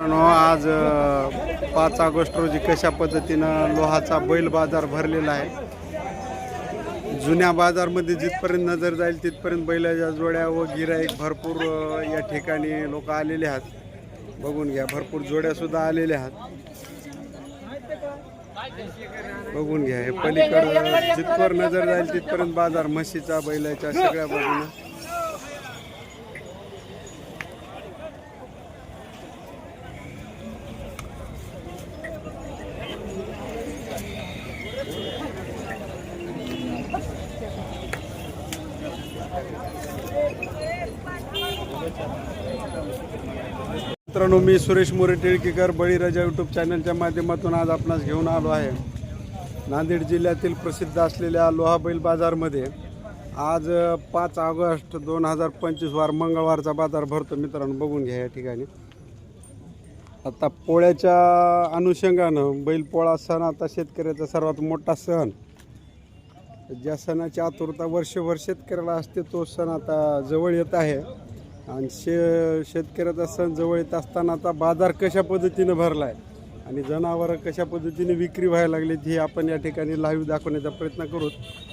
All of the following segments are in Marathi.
आज पाच ऑगस्ट रोजी कशा पद्धतीनं लोहाचा बैल बाजार भरलेला आहे. जुन्या बाजारमध्ये जिथपर्यंत नजर जाईल तिथपर्यंत बैलाच्या जोड्या व गिराईक भरपूर या ठिकाणी लोक आलेले आहेत. बघून घ्या भरपूर जोड्यासुद्धा आलेल्या आहेत. बघून घ्या हे पलीकडं जिथवर नजर जाईल तिथपर्यंत बाजार म्हशीचा बैलाच्या सगळ्या बाजूनं. मित्रांनो मी सुरेश मोरे टिळकीकर बळीराजा यूट्यूब चॅनलच्या माध्यमातून आज आपणास घेऊन आलो आहे. नांदेड जिल्ह्यातील प्रसिद्ध असलेल्या लोहा बैल बाजारमध्ये आज पाच ऑगस्ट दोन हजार पंचवीस वार मंगळवारचा बाजार भरतो. मित्रांनो बघून घ्या या ठिकाणी. आता पोळ्याच्या अनुषंगानं बैलपोळा सण आता शेतकऱ्याचा सर्वात मोठा सण. ज्या सणाची आतुरता वर्षभर शेतकऱ्याला असते तो सण आता जवळ येत आहे. आणि शे शेतकऱ्याचा सण जवळ येत असताना आता बाजार कशा पद्धतीनं भरला आहे आणि जनावरं कशा पद्धतीने विक्री व्हायला लागलीत ही आपण या ठिकाणी लाईव्ह दाखवण्याचा प्रयत्न करू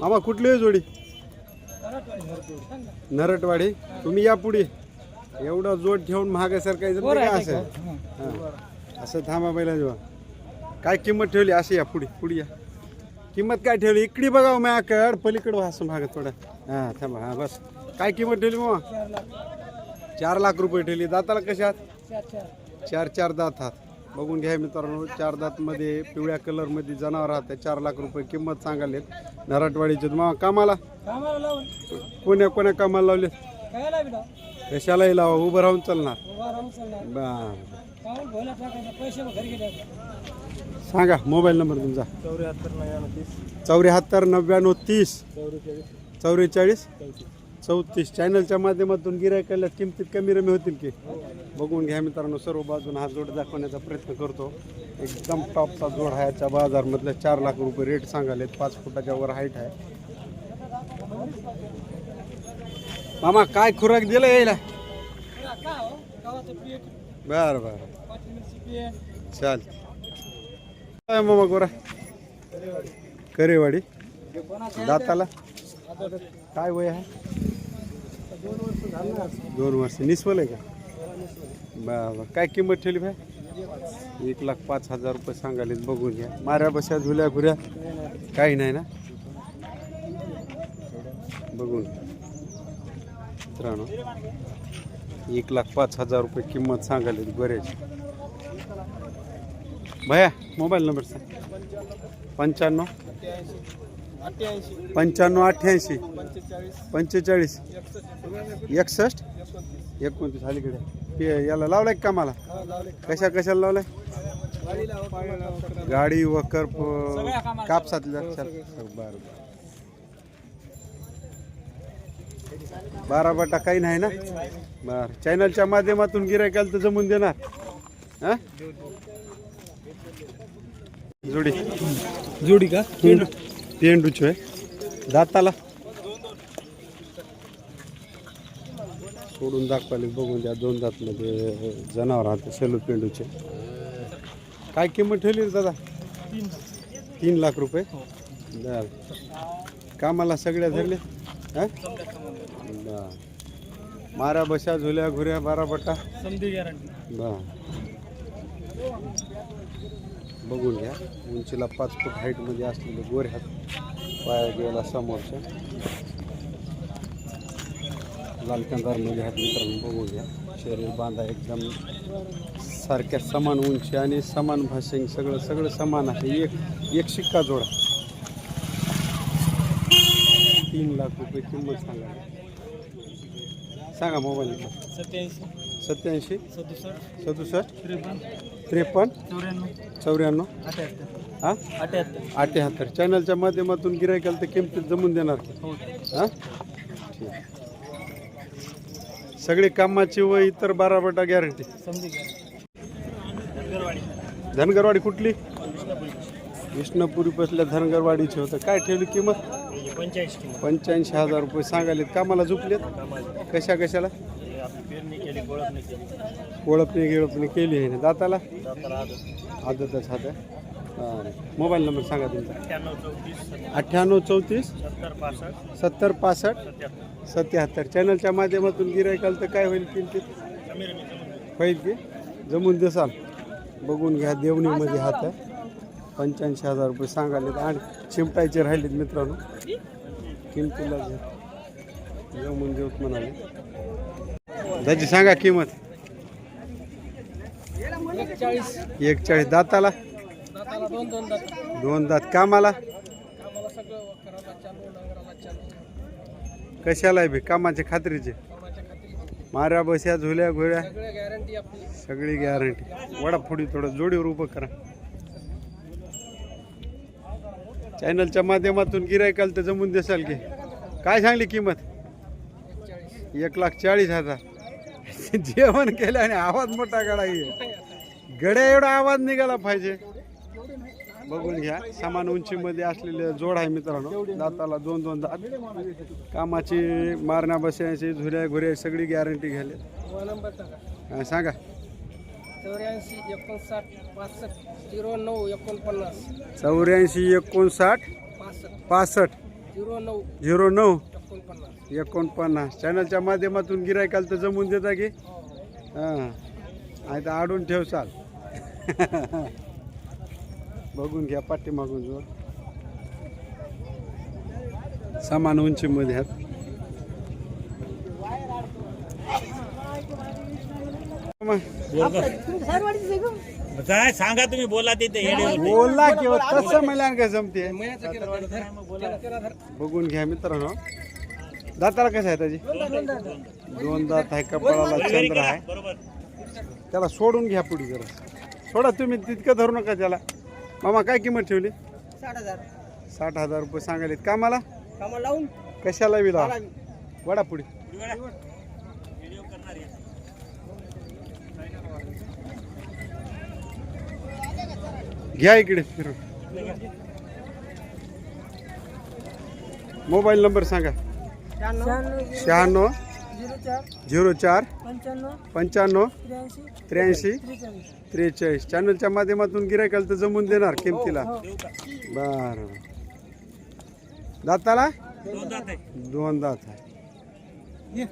मामा कुठली आहे जोडी? नरटवाडी. तुम्ही या पुढे. एवढा जोड ठेवून महागासारखं असं? हां. असं थांबा पहिला जेव्हा काय किंमत ठेवली? अशी या पुढे. पुढे या. किंमत काय ठेवली? इकडे बघा माझ्याकड पलीकडे व्हा असं मागत थोडं. हां थांबा. हां बस. काय किंमत ठेवली मग चार लाख रुपये ठेवली. दाताला कशात चार चार. दात हात बघून घ्या मित्रांनो चार दातमध्ये पिवळ्या कलरमध्ये जनावर राहते चार लाख रुपये किंमत सांगालेत नराटवाडीचे मग कामाला? कामाला लावून. कोण्या कोण्या कामाला लावले कशालाही लावा? उभं राहून चालणार. उभा राहून चालणार. बर. काऊन भोला टाकायचा. पैसे मग घरी गेले सांगा मोबाईल नंबर तुमचा. चौऱ्याहत्तर नव्याण्णव तीस. चौऱ्याहत्तर नव्याण्णव तीस. चौवेचाळीस चौवेचाळीस चौतीस चॅनलच्या माध्यमातून गिरायकाला किमतीत कमी रमी होतील की? बघून घ्या मित्रांनो सर्व बाजून हा जोड दाखवण्याचा प्रयत्न करतो. एकदम टॉपचा जोड आहे याच्या बाजारमधल्या चार लाख रुपये रेट सांगाले पाच फुटाच्या वर हाईट आहे. मामा काय खुराक दिलं यायला? बर बर. पाचवी चाल काय मामा गोरा? करेवाडी. दाताला? काय वय आहे? दोन वर्ष झालं दोन वर्ष निस्वल आहे का? बा काय किंमत ठेवली भाई? एक लाख पाच हजार रुपये सांगाले बघून घ्या. माऱ्या बशा झुल्या घुऱ्या काही नाही ना? बघून मित्रांनो एक लाख पाच हजार रुपये किंमत सांगाले बरेच. भया मोबाईल नंबर सांग. पंच्याण्णव अठ्ठ्याऐंशी. पंच्याण्णव अठ्ठ्याऐंशी. पंचेचाळीस. पंचेचाळीस. एकसष्ट. एकोणतीस. अलीकडे. ते याला लावलाय का कामाला? हा, लावले कशा कशाला लावलाय. गाडी वकर. कापसातल्या. बरं बरं बारा. बटा काही नाही ना? बर. चॅनलच्या माध्यमातून गिरायकाला तर जमून देणार. हा? जोडी. जोडी का? पेंडूची आहे. दाताला. सोडून दाखवायला बघून द्या दोन दातमध्ये जनावर राहते सेलू पेंडूचे काय किंमत ठेवली दादा? तीन लाख रुपये? बर. कामाला सगळ्या धरले हा? बर. मारा बशा झुल्या घुऱ्या बारा समधी गॅरंटी. बर. बघून घ्या. उंचीला पाच फूट हाईटमध्ये असलेले गोरे हात पाया गेला समोरच्या. लाल कंदारमध्ये हात मित्रांनो बघून घ्या. शरीर बांधा एकदम सारख्या समान उंची आणि समान भाषिंग सगळं सगळं समान आहे. एक एक शिक्का जोडा. तीन लाख रुपये किंमत सांगा. सांगा मोबाईल नंबर सत्याऐंशी. सत्याऐंशी? सदुसष्ट. सदुसष्ट? त्रेपन्न. चौऱ्याण्णव. हां? अठ्याहत्तर. चॅनलच्या माध्यमातून गिरायकाला तर किमतीत जमून देणार हो. हां? ठीक सगळी कामाची व इतर बारा बटा गॅरंटी धनगरवाडी. कुठली? विष्णुपुरी बसल्या धनगरवाडीची होतं. काय ठेवली किंमत? पंच्याऐंशी पंच्याऐंशी हजार रुपये सांगालेत कामाला झुकलेत कशा कशाला? ओळखणी गिळपणी केली आहे ना दाताला? आदतच हात आहे. मोबाईल नंबर सांगा तुमचा. अठ्ठ्याण्णव चौतीस सत्तर पासष्ट सत्याहत्तर. चॅनलच्या माध्यमातून गिरायकाल तर काय होईल किमतीत? होईल की? जमून देसाल बघून घ्या देवणीमध्ये हात आहे. पंच्याऐंशी हजार रुपये सांगाले आणि चिमटायचे राहिलेत मित्रांनो. किमतीला जमून देऊत म्हणाले. त्याची सांगा किंमत. एकचाळीस. एकचाळीस दाताला? दाताला दोन दोन दात. दोन दात. कामाला? सगळं चालू नांगराला चालू. कशाला आहे बे? कामाच्या खात्रीचे? कामाच्या खात्री माऱ्या बस्या झुल्या गॅरंटी आपली. सगळी गॅरंटी वडा पुढे थोडं जोडीवर उभं करा. चॅनलच्या माध्यमातून गिरायकाल तर जमून देसाल की. काय सांगली किंमत? एकचाळीस. एक लाख चाळीस हजार. जेवण केलं आणि आवाज मोठा काढा गड्या एवढा आवाज निघाला पाहिजे. बघून घ्या समान उंचीमध्ये असलेले जोड आहे मित्रांनो. दाताला दोन दोन दात. कामाची मारण्या बसण्याची झुऱ्या घुऱ्या सगळी गॅरंटी घ्यायला. नंबर सांगा. हा, चौऱ्याऐंशी एकोणसाठ पासष्ट झिरो नऊ एकोणपन्नास. चौऱ्याऐंशी एकोणसाठ पासष्ट. झिरो नऊ झिरो नऊ. एकोणपन्नास. चॅनलच्या माध्यमातून गिरायकाल तर जमून देता की? हां. आहे तर आडून ठेव चाल. बघून घ्या पाठीमागून. जोर समान उंचीमध्ये काय सांगा तुम्ही बोला तिथे. बोलला किंवा तसं मला काय जमते. बघून घ्या मित्रांनो. दाताला कसं आहे त्याची दोन दात आहे कपाळाला चंद्र आहे. त्याला सोडून घ्या पुढे जरा. सोडा तुम्ही तितकं धरू नका त्याला. मामा काय किंमत ठेवली? साठ हजार. साठ हजार रुपये सांगायले कामाला? कामा लावून. कशाला विला? वडा पुढे घ्या इकडे फिरून. मोबाईल नंबर सांगा. शहाण्णव. शहाण्णव. झिरो चार पंच्याण्णव त्र्याऐंशी त्रेचाळीस. चॅनलच्या माध्यमातून गिरायकाल तर जमून देणार किमतीला. बर दाताला? दोन दात आहे. दोन दात आहे.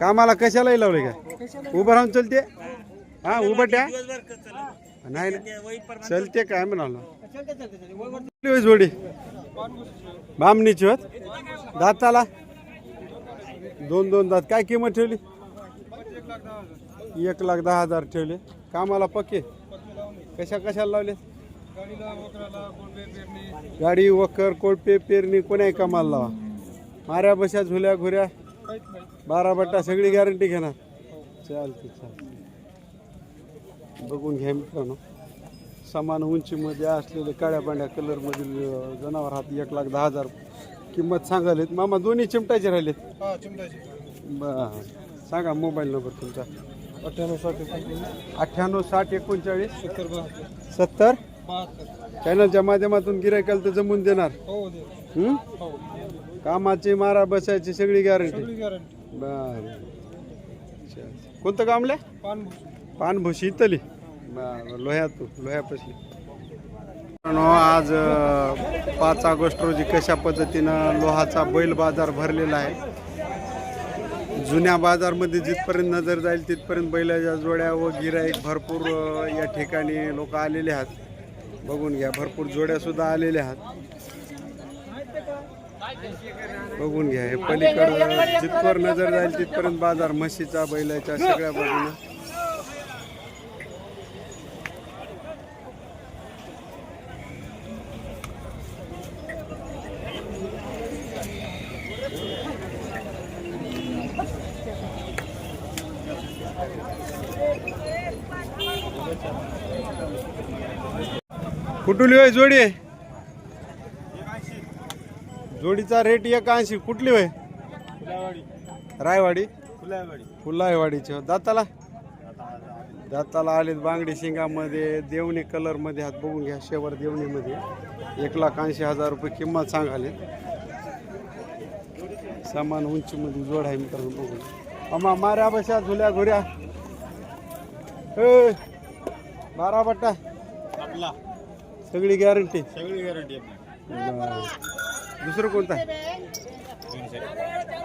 कामाला कशालाही लावले काय उभं राहून चलते? हा. उभं ट्या? नाही ना चलते काय म्हणालो? जोडी? बामणीची होत? दाताला? दोन दोन दात. काय किंमत ठेवली? एक लाख दहा हजार ठेवले. कामाला पक्के? कशा कशाला लावले? गाडी वखर कोळपे पेरणी कोणाही कामाला लावा. माऱ्या बशा झुल्या घुऱ्या. बारा बट्टा सगळी गॅरंटी घेणार. चालते चालते. बघून घ्या मित्रांनो. समान उंचीमध्ये असलेले काळ्या पांढऱ्या कलरमधील अं, जनावर हात एक लाख दहा हजार. किंमत सांगालेत मामा दोन्ही चिमटायचे राहिलेत. बर. सांगा मोबाईल नंबर तुमचा. अठ्ठ्याण्णव साठ अठ्ठ्याण्णव साठ एकोणचाळीस. सत्तर बहात्तर. सत्तर? बहात्तर. चॅनलच्या माध्यमातून गिरायकाल तर जमून देणार. हो दे हं? हो. कामाची मारा बसायची सगळी गॅरंटी सगळी गॅरंटी बर. कोणतं कामले पानभूस पानभुशी. इतली बर लोह्यात लोह्यापाशी. मित्रांनो, आज पाच ऑगस्ट रोजी कशा पद्धतीनं लोहाचा बैल बाजार भरलेला आहे. जुन्या बाजारमध्ये जिथपर्यंत नजर जाईल तिथपर्यंत बैलाच्या जोड्या व गिराईक भरपूर या ठिकाणी लोक आलेले आहात. बघून घ्या भरपूर जोड्यासुद्धा आलेल्या आहात. बघून घ्या हे पलीकडं जिथवर नजर जाईल तिथपर्यंत बाजार म्हशीचा बैलाच्या सगळ्या बाजूनं. कुठली होय जोडी? आहे जोडीचा रेट एक ऐंशी कुठली होय? रायवाडी? फुलायवाडीची हो. दाताला? दाताला आलेत बांगडी शिंगामध्ये. देवणी कलरमध्ये हात बघून घ्या. शेवर देवणीमध्ये. एक लाख ऐंशी हजार रुपये किंमत सांगाले समान उंचीमध्ये जोड आहे मित्रांनो बघून. आम्हा माऱ्या बशा झुल्या घुऱ्या. बारा बट्टा. आपला. सगळी गॅरंटी सगळी गॅरंटी दुसरं कोणतं?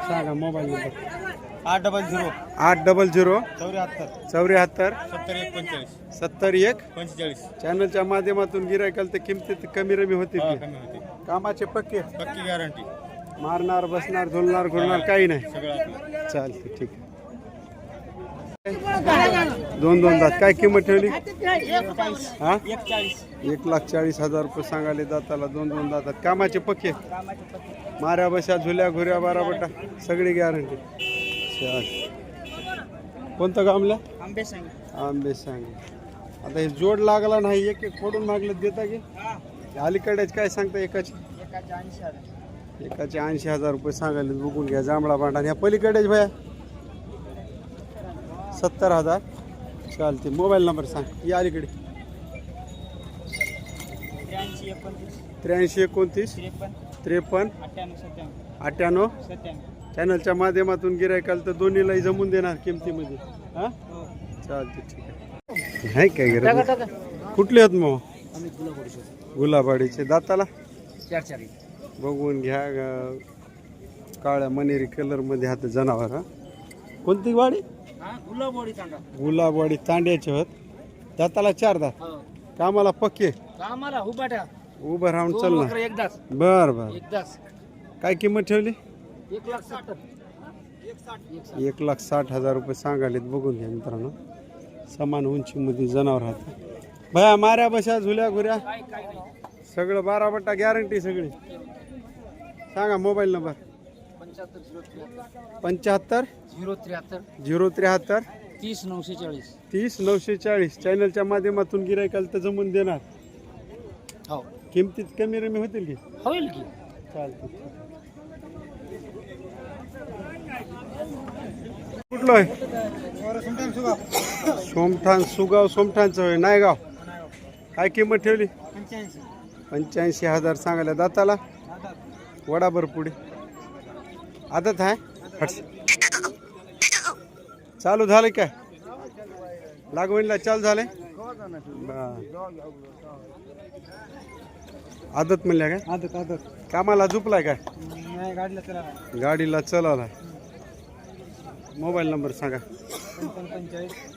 सांगा मोबाईल नंबर आठ डबल झिरो आठ डबल झिरो चौऱ्याहत्तर. चौऱ्याहत्तर. सत्तर एक पंचेचाळीस. सत्तर एक. पंचेचाळीस. चॅनलच्या माध्यमातून गिरायकाल तर किमतीत कमी रमी होते कामाचे पक्के. पक्की गॅरंटी मारणार बसणार झुलणार घुलणार काही नाही. चालते ठीक आहे. दोन दोन दात. काय किंमत ठेवली? हा? एक लाख चाळीस हजार रुपये सांगाले दाताला दोन दोन दातात कामाचे पक्के? माऱ्या बशा झुल्या घुऱ्या बारा बटा सगळी गॅरंटी कोणतं गामला आंबे सांग. आता हे जोड लागला नाही एक एक फोडून मागलं देता की? अलीकडेच काय सांगता एकाची? एकाचे ऐंशी हजार. रुपये सांगायला बघून घ्या जांभळा भांडा. ह्या पलीकडेच भया. सत्तर हजार. चालते मोबाईल नंबर सांग. या अलीकडे. त्र्याऐंशी एकोणतीस. त्रेपन्न. अठ्ठ्याण्णव चॅनलच्या माध्यमातून गिरायकाल तर दोन्हीलाही जमून देणार किमतीमध्ये. हा? चालते ठीक आहे. नाही काय गिरायक कुठले आहेत मग? गुलाबाडीचे दाताला? बघून घ्या ग- काळ्या मनेरी कलरमध्ये हात जनावर हा. कोणती वाडी? गुलाबवाडी तांड्याचे होत. दाताला चार दात. कामाला पक्के? आम्हाला हुबाटा उभं राहून चल ना. एकदाच. बर बर. एकदाच. काय किंमत ठेवली? एक लाख सत्तर एक लाख साठ हजार रुपये सांगालेत बघून घ्या मित्रांनो. समान उंचीमध्ये जनावर राहते भया माऱ्या बशा झुल्या घुऱ्या. सगळं बारा बट्टा गॅरंटी सगळी. सांगा मोबाईल नंबर पंच्याहत्तर झिरो त्र्याहत्तर. झिरो त्र्याहत्तर. तीस नऊशे चाळीस. तीस नऊशे चाळीस. चॅनलच्या माध्यमातून गिरायकाल तर जमून देणार. हो. किमतीत कमी रमी होतील की? होईल की. चालते कुठलं आहे? सोमठाण सुगाव सोमठाणचं होय नायगाव काय किंमत ठेवली? पंच्याऐंशी. हजार सांगायला दाताला? वडाभर पुढे आदत आहे. चालू झालं काय? लागवणीला चालू झाले आदत म्हणल्या काय? आदत आदत. कामाला झुपलाय काय? नाही गाडीला चला. गाडीला चलावलाय मोबाईल नंबर सांगा.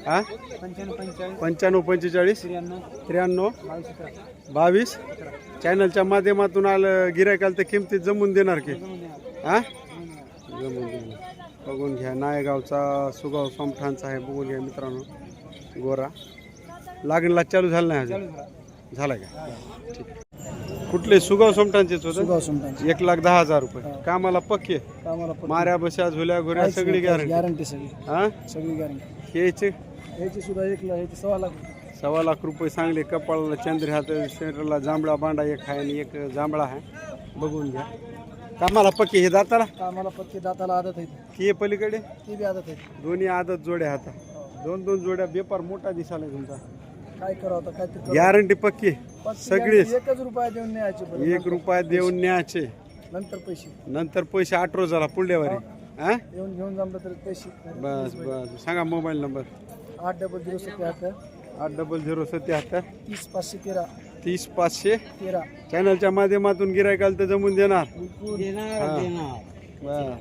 हा पंच्याण्णव पंचेचाळीस. त्र्याण्णव. बावीस चॅनलच्या माध्यमातून आलं गिरायकाल तर किमतीत जमून देणार की. हा जमून बघून घ्या. नायगावचा सुगाव सोमठाणचा आहे. बघून घ्या मित्रांनो. गोरा. लागणला चालू झालं नाही अजून. झाला का? ठीक. कुठले? सुगाव सोमठाणचेच होतं? एक लाख दहा हजार रुपये. कामाला पक्के? कामाला माऱ्या बशा झुल्या घुऱ्या सगळी गॅरंटी गॅरंटी सगळी. हा? सगळी गॅरंटी हेचे सुद्धा एक लाख सव्वा लाख सव्वा लाख रुपये सांगले. कपाळाला चंद्र हात शरीराला जांभळा बांडा एक आहे आणि एक जांभळा आहे. बघून घ्या. कामाला पक्के हे दाताला? कामाला पक्के दाताला आदत आहेत की पलीकडे? ती बी आदत आहेत दोन्ही आदत जोड्या हाता दोन दोन जोड्या बेपार मोठा दिसाला तुमचा. काय करावं आता काय ते करावं. गॅरंटी पक्की. पक्की सगळीच. guarantee एकच रुपया देऊन न्यायचे बरं. एक रुपया देऊन न्यायचे. नंतर पैसे. नंतर पैसे आठ रोजाला पुढल्यावारी हा. येऊन घेऊन जमलं तर पैसे. बस बस. सांगा मोबाईल नंबर. आठ डबल झिरो सत्याहत्तर. आठ डबल झिरो सत्याहत्तर. तीस पाचशे तेरा. तीस पाचशे. तेरा. चॅनलच्या माध्यमातून गिरायकाल तर जमून देणार. देणार. देणार. बर.